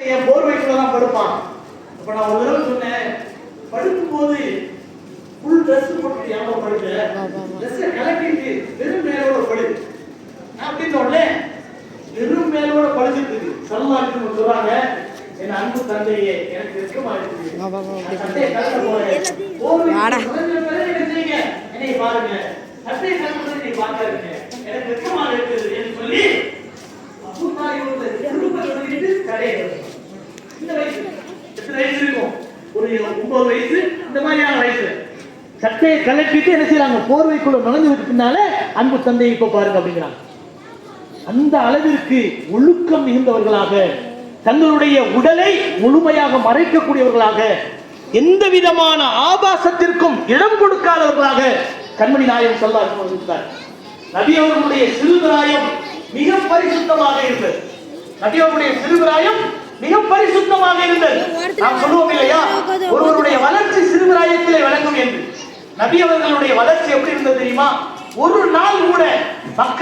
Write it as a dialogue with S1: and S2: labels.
S1: என் போர்வைக்குள்ள தான் படுப்பான். அப்ப நான் ஒரு தடவை சொன்னேன் படுக்கும்போது ஃபுல் ட்ரெஸ் போட்டு ஏமா படுக்க? ட்ரெஸ்ஸை கலட்டிட்டு வெறும் மேலோட படு. நான் அப்படின்னு உடனே வெறும் மேலோட படுத்துட்டு இருக்கு சொல்லலாட்டு சொல்றாங்க என் அன்பு தந்தையே எனக்கு வெட்கமா இருக்குது. சட்டையை போறேன். என்ன பாருங்க. சட்டையை கலட்டுறது நீ பார்க்காதீங்க எனக்கு வெட்கமா இருக்குது என்று சொல்லி அபூதாய் ஒரு குடும்ப சொல்லிட்டு கடையை கட்டணும். இந்த வயசு எத்தனை வயசு இருக்கும் ஒரு ஒன்பது வயசு இந்த மாதிரியான வயசு. சட்டையை கலட்டிட்டு என்ன செய்யறாங்க போர்வைக்குள்ள நுழைஞ்சு பின்னால அன்பு தந்தையை இப்ப பாருங்க அப்படிங்கிறாங்க. அந்த அளவிற்கு ஒழுக்கம் மிகுந்தவர்களாக தங்களுடைய உடலை முழுமையாக மறைக்கக்கூடியவர்களாக எந்த விதமான ஆபாசத்திற்கும் இடம் கொடுக்காதவர்களாக கண்மணி நாயகம் சொல்லார் நபி அவர்களுடைய சிறுபிராயம் மிக பரிசுத்தமாக இருந்தது. நபி அவர்களுடைய சிறுபிராயம் மிக பரிசுத்தமாக இருந்தது. நாம் சொல்லுவோம் இல்லையா ஒருவருடைய வளர்ச்சி சிறுபிராயத்திலே விளங்கும் என்று. நபி அவர்களுடைய வளர்ச்சி எப்படி இருந்தது தெரியுமா? ஒரு நாள் கூட மக்கள்